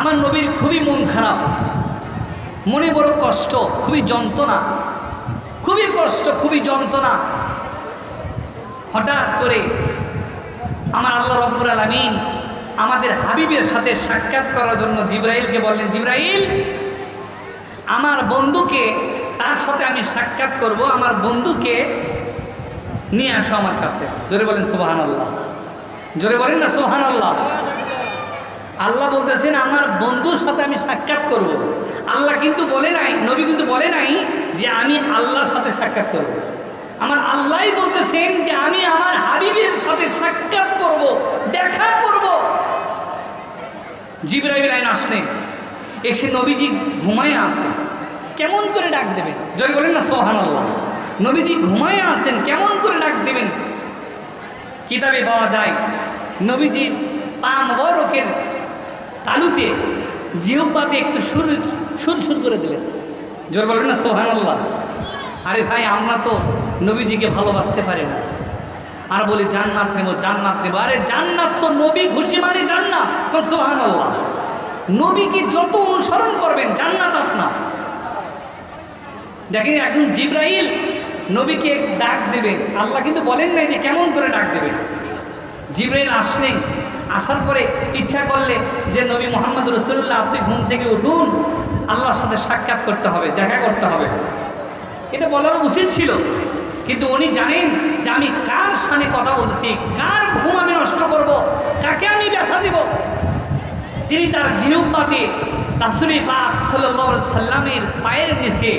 আমার নবীর খুবই মন খারাপ, মনে বড় কষ্ট, খুবই যন্ত্রণা, খুবই কষ্ট, খুবই যন্ত্রণা। হঠাৎ করে আমার আল্লাহ রব্বুর আলমিন আমাদের হাবিবের সাথে সাক্ষাৎ করার জন্য জিব্রাইলকে বললেন, জিব্রাইল, আমার বন্ধুকে তার সাথে আমি সাক্ষাৎ করব, আমার বন্ধুকে নিয়ে আসো আমার কাছে। জোরে বলেন সোহান আল্লাহ জোরে বলেন না সোহান আল্লাহ আল্লাহ বলতেছেন আমার বন্ধুর সাথে আমি সাক্ষাৎ করব। আল্লাহ কিন্তু বলে নাই নবী কিন্তু বলে নাই যে আমি আল্লাহর সাথে সাক্ষাৎ করব। আমার আল্লাহই বলতেছেন যে আমি আমার হাবিবের সাথে সাক্ষাৎ করব, দেখা করব। জিবরাইল আইন আসলেন এসে নবীজি ঘুমায় আসেন কেমন করে ডাক দেবেন যদি বলেন না সোহান আল্লাহ নবীজি ঘুমায় আসেন কেমন করে ডাক দেবেন কিতাবে পাওয়া যায় নবীজির পা মোবারকের তালুতে জিহব্বাতে একটু সুর সুর সুর করে দিলেন। জোর বলবেন না সোহান আল্লাহ আরে ভাই, আমরা তো নবীজিকে ভালোবাসতে পারি না। আর বলি, জান্নাত নেব জান্নাত নেব। আরে জান্নাত তো নবী ঘুষি মারি জান্নাত সোহান আল্লাহ নবীকে যত অনুসরণ করবেন, জান্নাত আপনার। দেখেন, একজন জিব্রাইল নবীকে ডাক দেবেন। আল্লাহ কিন্তু বলেন নাই যে কেমন করে ডাক দেবেন। জিব্রাইল আসলেন আসার পরে ইচ্ছা করলে যে নবী মোহাম্মদ রসুল্লাহ আপনি ঘুম থেকে উঠুন, আল্লাহর সাথে সাক্ষাৎ করতে হবে, দেখা করতে হবে। এটা বলার উচিত ছিল, কিন্তু উনি জানেন যে আমি কার সামনে কথা বলছি, কার ঘুম আমি নষ্ট করব, কাকে আমি ব্যথা দেব। তিনি তার জিহুব্বাতে রাসুলি পাক সাল্লাহ সাল্লামের পায়ের নিচে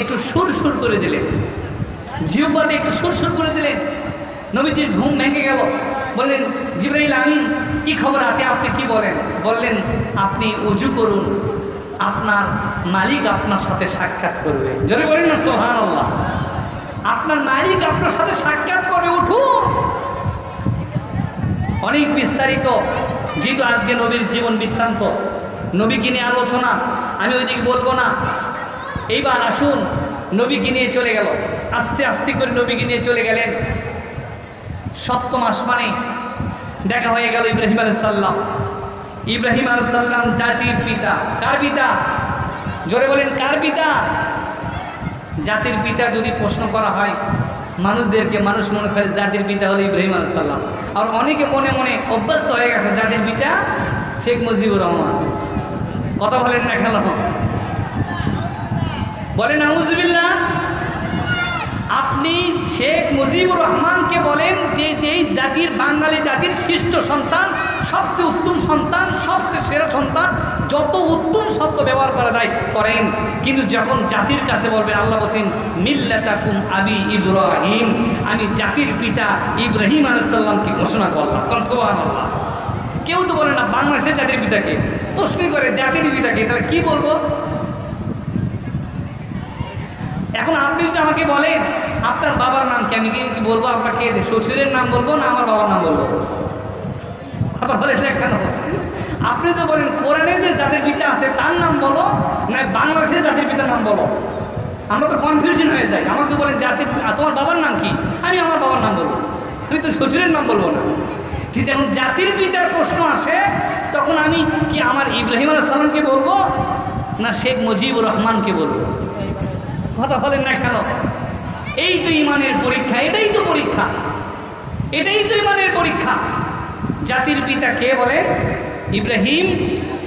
একটু সুর সুর করে দিলেন। জিহুব্বাতে একটু সুর সুর করে দিলেন। নবীজির ঘুম ভেঙে গেল। বললেন, জিব্রাইল আমিন, কি খবর? আছে আপনি কি বলেন? বললেন, আপনি উজু করুন। আপনার মালিক আপনার সাথে সাক্ষাৎ করবে। জোরে বলেন না সোহান আল্লাহ আপনার মালিক আপনার সাথে সাক্ষাৎ করবে, উঠুন। অনেক বিস্তারিত, যেহেতু আজকে নবীর জীবন বৃত্তান্ত, নবীকে নিয়ে আলোচনা, আমি ওইদিকে বলব না। এইবার আসুন, নবীকে নিয়ে চলে গেল। আস্তে আস্তে করে নবীকে নিয়ে চলে গেলেন। সপ্তম আসমানে দেখা হয়ে গেল ইব্রাহিম আলসাল্লাম ইব্রাহিম আলসাল্লাম জাতির পিতা। কার পিতা? জোরে বলেন, কার পিতা? জাতির পিতা যদি প্রশ্ন করা হয়, মানুষদেরকে মানুষ মনে করে জাতির পিতা হলো ইব্রাহিম আলসাল্লাম আর অনেকে মনে মনে অভ্যস্ত হয়ে গেছে, জাতির পিতা শেখ মুজিবুর রহমান। কথা বলেন না কেন? বলেন আউজবিল্লা আপনি শেখ মুজিবুর রহমানকে বলেন যে যেই জাতির বাঙালি জাতির শিষ্ট সন্তান, সবচেয়ে উত্তম সন্তান, সবচেয়ে সেরা সন্তান, যত উত্তম শব্দ ব্যবহার করা যায় করেন। কিন্তু যখন জাতির কাছে বলবেন, আল্লাহ বলছেন, মিল্লাতাকুম আবি ইব্রাহিম আমি জাতির পিতা ইব্রাহিম আলাইসাল্লামকে ঘোষণা করলাম। কনসোয়ান কেউ তো বলে না বাংলাদেশের জাতির পিতাকে। প্রশ্ন করে, জাতির পিতাকে? তাহলে কি বলব? এখন আপনি যদি আমাকে বলেন আপনার বাবার নাম কি? আমি কি বলব? আপনাকে শ্বশুরের নাম বলব না আমার বাবার নাম বলব? কথা বলে কেন? আপনি যে বলেন, কোরআনে যে জাতির পিতা আছে, তার নাম বলো, না বাংলাদেশের জাতির পিতার নাম বলো? আমরা তো কনফিউশন হয়ে যাই। আমাকে তো বলেন, জাতির তোমার বাবার নাম কি? আমি আমার বাবার নাম বলব। আমি তো শ্বশুরের নাম বলব না। ঠিক যখন জাতির পিতার প্রশ্ন আসে, তখন আমি কি আমার ইব্রাহিম আলাহ সালামকে বলব, না শেখ মুজিবুর রহমানকে বলব? কথা বলেন না কেন? এই তো ইমানের পরীক্ষা, এটাই তো পরীক্ষা। এটাই তো ইমানের পরীক্ষা। জাতির পিতা কে বলে? ইব্রাহিম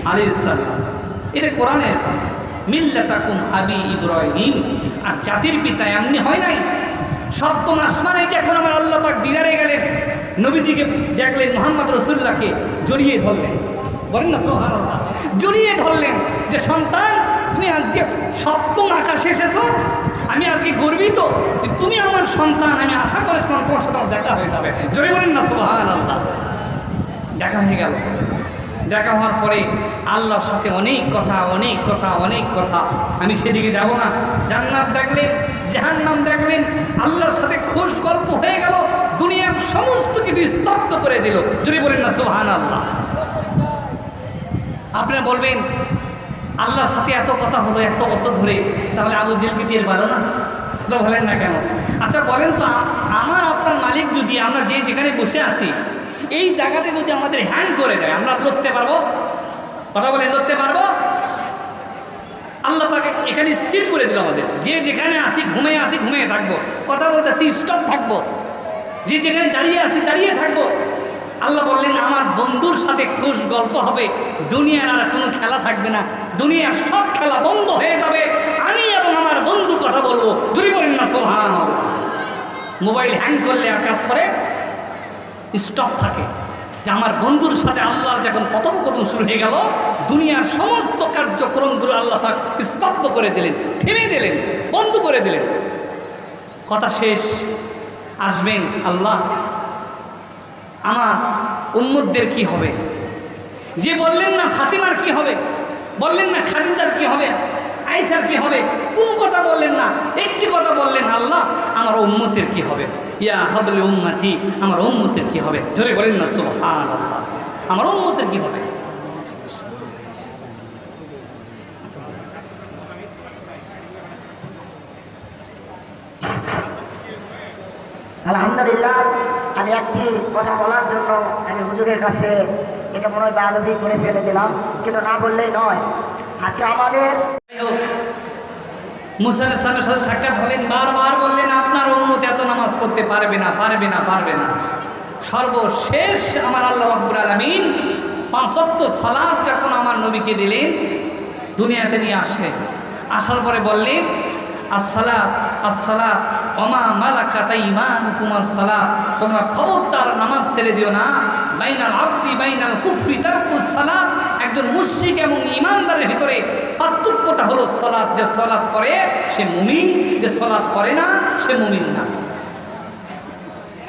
আলিসাল্লাম এটা কোরআনের মিল্লাতাকুম আবি ইব্রাহিম। আর জাতির পিতা এমনি হয় নাই। সপ্তম আসমানে যখন আমার আল্লাহ পাক দিদারে গেলেন, নবীজিকে দেখলেন, মোহাম্মদ রসুল্লাহকে জড়িয়ে ধরলেন। বলেন না সোহান জড়িয়ে ধরলেন যে, সন্তান, তুমি আজকে সপ্তম আকাশে এসেছ আমি আজকে গর্বিত যে তুমি আমার সন্তান, আমি আশা করেছিলাম তোমার সাথে আমার দেখা হয়ে যাবে। জোরে বলেন না সোহান আল্লাহ দেখা হয়ে গেল। দেখা হওয়ার পরে আল্লাহর সাথে অনেক কথা অনেক কথা অনেক কথা। আমি সেদিকে যাব না। জান্নাত দেখলেন, জাহান্নাম দেখলেন, আল্লাহর সাথে খোঁজ গল্প হয়ে গেল, দুনিয়ার সমস্ত কিছু স্তব্ধ করে দিল। যদি বলেন না সোহান আল্লাহ আপনারা বলবেন আল্লাহর সাথে এত কথা হলো, এত বছর ধরে, তাহলে আবু জেলকে টের পারো না? তো বলেন না কেন? আচ্ছা বলেন তো আমার আপনার মালিক যদি আমরা যে যেখানে বসে আছি, এই জায়গাতে যদি আমাদের হ্যান্ড করে দেয়, আমরা লড়তে পারব? কথা বলেন, লড়তে পারব? আল্লাহ পাকে এখানে স্থির করে দিল আমাদের। যে যেখানে আসি ঘুমিয়ে আসি ঘুমিয়ে থাকব। কথা বলতে আসি স্টপ থাকব। যে যেখানে দাঁড়িয়ে আসি দাঁড়িয়ে থাকব। আল্লাহ বললেন, আমার বন্ধুর সাথে খুশ গল্প হবে, দুনিয়ার আর কোনো খেলা থাকবে না। দুনিয়ার সব খেলা বন্ধ হয়ে যাবে। আমি এবং আমার বন্ধু কথা বলব। দূরে বলেন না সোহান মোবাইল হ্যাং করলে আর কাজ করে, স্টপ থাকে। যে আমার বন্ধুর সাথে আল্লাহর যখন কথোপকথন শুরু হয়ে গেল, দুনিয়ার সমস্ত কার্যক্রমগুলো আল্লাহ পাক স্তব্ধ করে দিলেন, থেমে দিলেন, বন্ধ করে দিলেন। কথা শেষ। আসবেন আল্লাহ। আমার উন্মতদের কি হবে? যে বললেন না ফাতিমার কি হবে? বললেন না খাদিজার কি হবে? আয়েশার কি হবে? কোনো কথা বললেন না। একটি কথা বললেন, আল্লাহ, আমার উম্মতের কি হবে? ইয়া হাবলে উম্মাতি, আমার উম্মতের কি হবে? ধরে বলেন না সুবহান আল্লাহ আমার উম্মতের কি হবে? আলহামদুলিল্লাহ, আমি একটি কথা বলার জন্য আমি হুজুরের কাছে এটা মনে হয় বাদবি করে ফেলে দিলাম, কিন্তু না বললেই নয়। আজকে আমাদের মুসান ইসলামের সাথে সাক্ষাৎ হলেন, বারবার বললেন, আপনার উন্মত এত নামাজ পড়তে পারবে না পারবে না পারবে না। সর্বশেষ আমার আল্লাহ আব্বুর আলমিন পাঁচত্ব সালাদ যখন আমার নবীকে দিলেন, দুনিয়াতে নিয়ে আসলেন। আসার পরে বললেন, আসসালাত আসসালাত অমা মালাকা ইমান কুমার সালাত তোমরা খবরদার নামাজ ছেড়ে দিও না। বাইনাল আব্দি বাইনাল কুফরি তারকুস সালাত। একজন মুশ্রিক এবং ইমানদারের ভিতরে পার্থক্যটা হলো সলাৎ যে সলাৎ করে সে মুমিন। যে সলাৎ করে না, সে মুমিন না।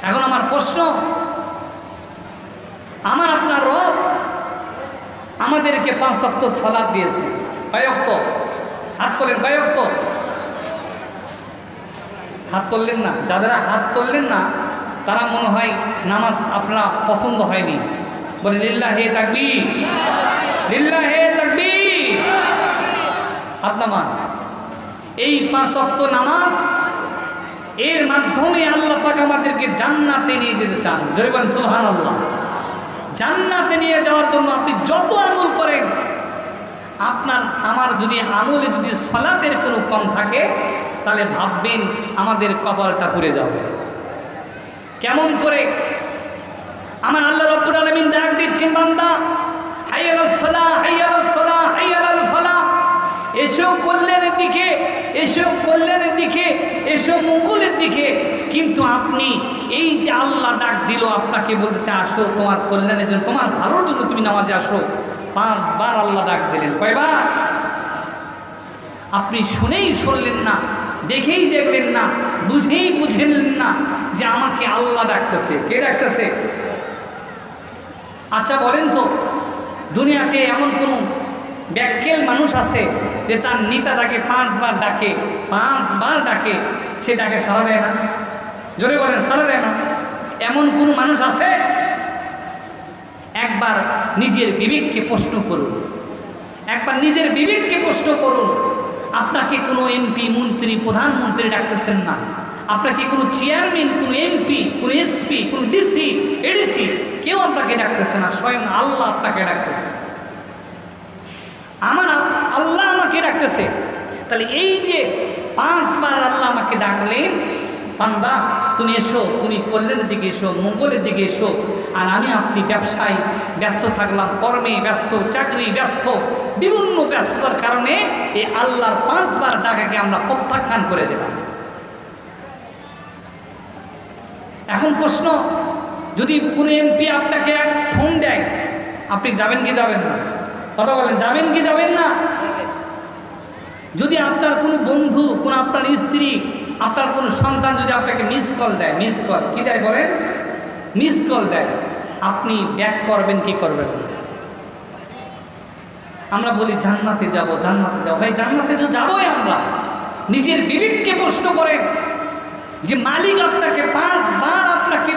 এখন আমার প্রশ্ন, আমার আপনার রব আমাদেরকে পাঁচ অক্ত সলাদ দিয়েছে। কয়ক্ত হাত তোলেন কয়ক্ত হাত তুললেন না। যাদের হাত তুললেন না, তারা মনে হয় নামাজ আপনারা পছন্দ হয়নি। বলে লিল্লা হে তাকবি লিল্লা হে তাকবি হাত নামান। এই পাঁচ অক্ত নামাজ, এর মাধ্যমে আল্লাহ পাক আমাদেরকে জান্নাতে নিয়ে যেতে চান। জরিবান সুহান আল্লাহ জান্নাতে নিয়ে যাওয়ার জন্য আপনি যত আমল করেন, আপনার, আমার যদি আমলে যদি সলাতের কোনো কম থাকে তাহলে ভাববেন আমাদের কপালটা পুড়ে যাবে। কেমন করে? আমার আল্লাহ রব্বুল আলমিন ডাক দিচ্ছেন, বান্দা এসেও কল্যাণের দিকে এসেও কল্যাণের দিকে এসেও মঙ্গলের দিকে। কিন্তু আপনি এই যে আল্লাহ ডাক দিল, আপনাকে বলতেছে, আসো তোমার কল্যাণের জন্য, তোমার ভালোর জন্য তুমি নামাজে আসো। পাঁচবার আল্লাহ ডাক দিলেন। কয়বার? আপনি শুনেই শুনলেন না। দেখেই দেখলেন না, বুঝেই বুঝলেন না যে আমাকে আল্লাহ ডাকতেছে। কে ডাকতেছে? আচ্ছা বলেন তো, দুনিয়াতে এমন কোনো ব্যাকেল মানুষ আছে যে তার নেতা তাকে পাঁচবার ডাকে পাঁচবার ডাকে, সে ডাকে সাড়া দেয় না? জোরে বলেন, সাড়া দেয় না? এমন কোনো মানুষ আছে? একবার নিজের বিবেককে প্রশ্ন করুন। একবার নিজের বিবেককে প্রশ্ন করুন। আপনাকে কোনো এমপি মন্ত্রী, প্রধানমন্ত্রী ডাকতেছেন না। আপনাকে কোনো চেয়ারম্যান কোনো এমপি কোনো এসপি কোনো ডিসি এডিসি কেউ আপনাকে ডাকতেছে না, স্বয়ং আল্লাহ আপনাকে ডাকতেছে। আমার আল্লাহ আমাকে ডাকতেছে। তাহলে এই যে পাঁচবার আল্লাহ আমাকে ডাকলেন পান্দা তুমি এসো, তুমি কল্যাণের দিকে এসো, মঙ্গলের দিকে এসো। আর আমি আপনি ব্যবসায় ব্যস্ত থাকলাম, কর্মে ব্যস্ত, চাকরি ব্যস্ত, বিভিন্ন ব্যস্ততার কারণে এই আল্লাহর পাঁচবার ডাকাকে আমরা প্রত্যাখ্যান করে দিলাম। এখন প্রশ্ন, যদি কোনো এমপি আপনাকে ফোন দেয়, আপনি যাবেন কি যাবেন না? কথা বলেন, যাবেন কি যাবেন না? যদি আপনার কোনো বন্ধু, কোনো আপনার স্ত্রী আপনার কোনো সন্তান যদি আপনাকে মিস কল দেয় মিস কল কী দেয় বলেন? মিস কল দেয়। আপনি ব্যাক করবেন, কি করবেন? আমরা বলি, জান্নাতে যাব জান্নাতে যাব। ভাই, জান্নাতে তো যাবোই আমরা। নিজের বিবেককে প্রশ্ন করে যে, মালিক আপনাকে পাঁচবার আপনাকে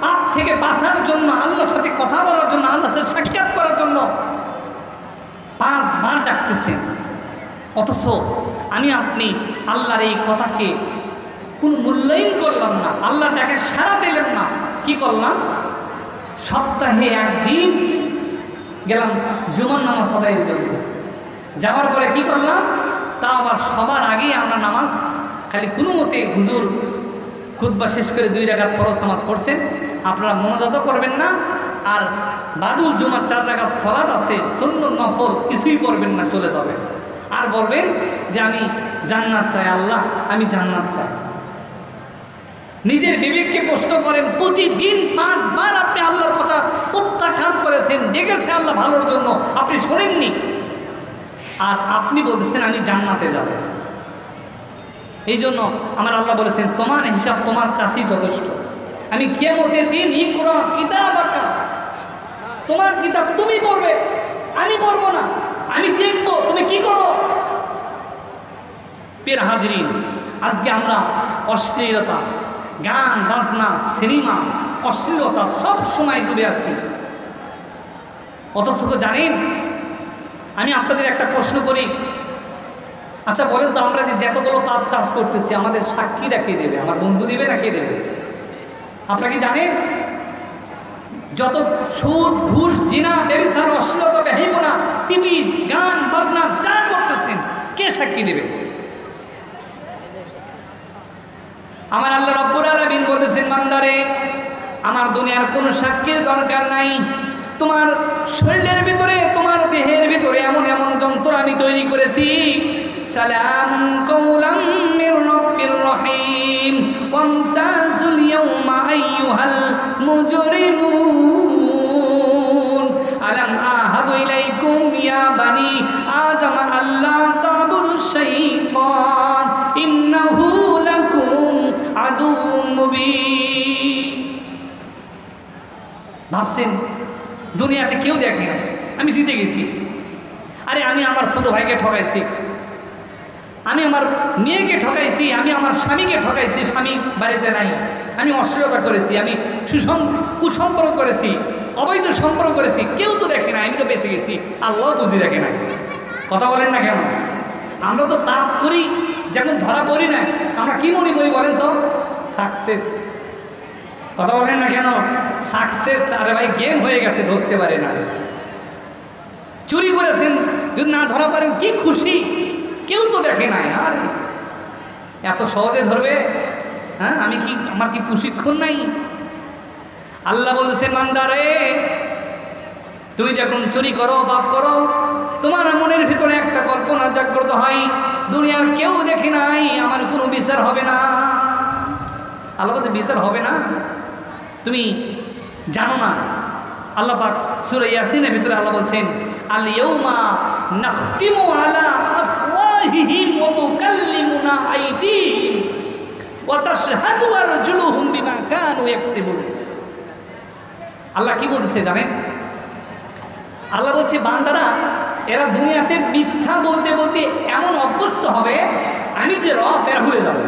পাপ থেকে বাঁচার জন্য, আল্লাহর সাথে কথা বলার জন্য, আল্লাহর সাথে সাক্ষাৎ করার জন্য পাঁচবার ডাকতেছেন। অথচ আমি, আপনি আল্লাহর এই কথাকে কোনো মূল্যায়ন করলাম না। আল্লাহ ডাকে সারা দিলেন না। কি করলাম? সপ্তাহে একদিন গেলাম, জুমার নামাজ আদায়ের জন্য যাওয়ার পরে কি করলাম? তা আবার সবার আগেই আমরা নামাজ, খালি কোনো মতে হুজুর খুদ্া শেষ করে দুই রাগাত ফরজ নামাজ পড়ছেন। আপনারা মনোজাত করবেন না। আর বাদুল জুমার চার রাগাত সলাদ আছে শূন্য নফল, কিছুই পড়বেন না, চলে যাবে। আর বলবেন যে আমি জান্নাত চাই, আল্লাহ, আমি জান্নাত চাই। নিজের বিবেককে প্রশ্ন করেন, প্রতিদিন পাঁচবার আপনি আল্লাহর কথা প্রত্যাখ্যান করেছেন ডেকেছে আল্লাহ ভালোর জন্য, আপনি শোনেননি? আর আপনি বলতেছেন, আমি জান্নাতে যাব। এই জন্য আমার আল্লাহ বলেছেন, তোমার হিসাব তোমার কাছেই যথেষ্ট। আমি কেমতের দিন ই করা কিতাব আঁকা। তোমার কিতাব তুমি পড়বে, আমি পড়ব না। আমি দেখব, তুমি কি করো? পের হাজরিন, আজকে আমরা অশ্লীলতা গান, বাজনা, সিনেমা, অশ্লীলতা সব সময় ডুবে আছি। অথচ জানেন, আমি আপনাদের একটা প্রশ্ন করি। আচ্ছা বলেন তো আমরা যে যতগুলো পাপ কাজ করতেছি, আমাদের সাক্ষীরা কে দেবে? আমার বন্ধু দেবে না কে দেবে? আপনারা কি জানেন? যত সুদ, ঘুষ, জিনা ব্যবসার অশ্লীলতা বেহিপনা টিভি, গান, বাজনা, যা করতেছেন, কে সাক্ষী দেবে? আমার আল্লাহ রব্বুর আলমিন বলতেছেন মান্দারে আমার দুনিয়ার কোনো সাক্ষীর দরকার নাই। তোমার শরীরের ভিতরে, তোমার দেহের ভিতরে এমন এমন যন্ত্র আমি তৈরি করেছি। সালাম কৌলাম ভাবছেন, দুনিয়াতে কেউ দেখে না। আমি জিতে গেছি। আরে আমি আমার ছোট ভাইকে ঠকাইছি। আমি আমার মেয়েকে ঠকাইছি, আমি আমার স্বামীকে ঠকাইছি, স্বামী বাড়িতে নাই। আমি অশ্লীলতা করেছি, আমি সুসম কুসম্পর্ক করেছি, অবৈধ সম্পর্ক করেছি, কেউ তো দেখে না, আমি তো বেঁচে গেছি। আল্লাহ বুঝি দেখে না। কথা বলেন না কেন? আমরা তো পাপ করি, যখন ধরা পড়ি না, আমরা কি মনে করি বলেন তো? সাকসেস কথা বলেন না কেন? সাকসেস আরে ভাই গেম হয়ে গেছে, ধরতে পারে না। চুরি করেছেন, যদি না ধরা পারেন, কি খুশি? কেউ তো দেখে নাই, আর। এত সহজে ধরবে? হ্যাঁ আমি কি, আমার কি প্রশিক্ষণ নাই? আল্লাহ বলছে মান্দারে তুমি যখন চুরি করো বাপ করো, তোমার মনের ভিতরে একটা কল্পনা জাগ্রত হয়, দুনিয়ার কেউ দেখে নাই, আমার কোনো বিচার হবে না। আল্লাহ বলছে, বিচার হবে না? তুমি জানো না, আল্লাহ সুরে ইয়াসিনের ভিতরে আল্লাহ বলছেন আল্লাহ কি বলছে জানেন? আল্লাহ বলছে, বান্দারা, এরা দুনিয়াতে মিথ্যা বলতে বলতে এমন অভ্যস্ত হবে, আমি যে রব এরা ভুলে যাবে।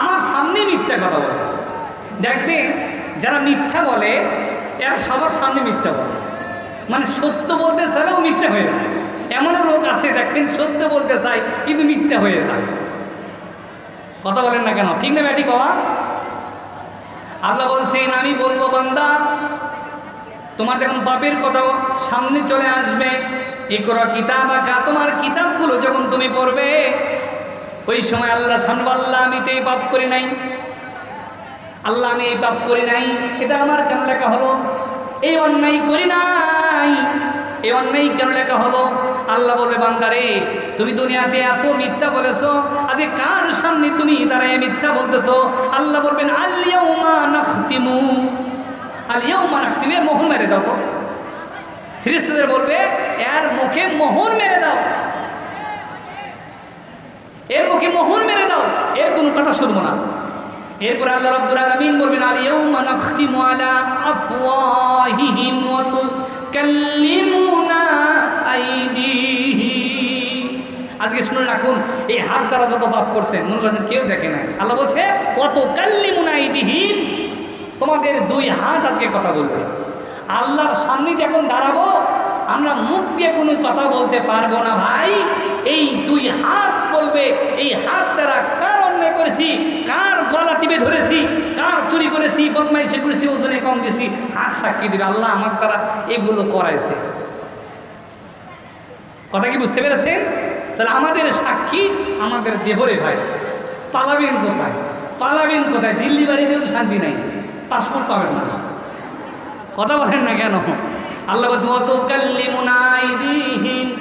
আমার সামনে মিথ্যা কথা বলে দেখবে যারা মিথ্যা বলে, এরা সবার সামনে মিথ্যা বলে। মানে সত্য বলতে চাইলেও মিথ্যা হয়ে যায়। এমনও লোক আছে, দেখেন, সত্য বলতে চায়, কিন্তু মিথ্যা হয়ে যায়। কথা বলেন না কেন? ঠিক না, ব্যাটি বাবা? আল্লাহ বলছেন, আমি বলব, বান্দা, তোমার যখন বাপের কথাও সামনে চলে আসবে এ করা কিতাব আঁকা তোমার কিতাবগুলো যখন তুমি পড়বে, ওই সময় আল্লাহ সামনে আল্লাহ আমি তো এই পাপ করি নাই। আল্লাহ আমি এই পাপ করি নাই। এটা আমার কেন লেখা হলো? এই অন্যায় করি নাই। এই অন্যায় কেন লেখা হলো? আল্লাহ বলবে, বান্দারে, তুমি দুনিয়াতে এত মিথ্যা বলেছ আজ কার সামনে তুমি দাঁড়ায় মিথ্যা বলতেছো? আল্লাহ বলবেন আল্লিয়াউমা নাখতিমু। আলিয়াউমা নাখতিমু মোহর মেরে দাও তো। ফিরিস্তাদের বলবে, এর মুখে মোহর মেরে দাও। এর মুখে মোহর মেরে দাও। এর কোনো কথা শুনব না। এরপর আল্লাহ রাব্বুল আলামিন বলবেন আল ইয়াউমা নাখতিমু আলা আফওয়াহিহিম ওয়া তুকাল্লিমুনা আইদিহিম। আজকে শুনে রাখুন, এই হাত দ্বারা যত পাপ করছেন মনে করছেন কেউ দেখে নাই। আল্লাহ বলছে অত কাল্লিমুনা আইদিহিম। তোমাদের দুই হাত আজকে কথা বলবে। আল্লাহর সামনে যখন দাঁড়াবো, আমরা মুখ দিয়ে কোনো কথা বলতে পারব না ভাই। এই দুই হাত বলবে, এই হাত দ্বারা কার অন্যায় করেছি, কার গলা ধরেছি, কার চুরি করেছি, বদমাইশি করেছি, ওজনে কম দিয়েছি, হাত সাক্ষী দেবে। আল্লাহ আমার দ্বারা এগুলো করাইছে। কথা কি বুঝতে পেরেছেন? তাহলে আমাদের সাক্ষী আমাদের দেহরে ভাই। পালাবেন কোথায়? পালাবেন কোথায়? দিল্লি বাড়িতেও তো শান্তি নাই। পাসপোর্ট পাবেন না। কথা বলেন না কেন? আল্লাহ বলছে অত কাল্লি মুনাইদিহীন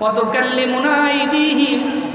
কত কাল্লি মুনাইদিহীন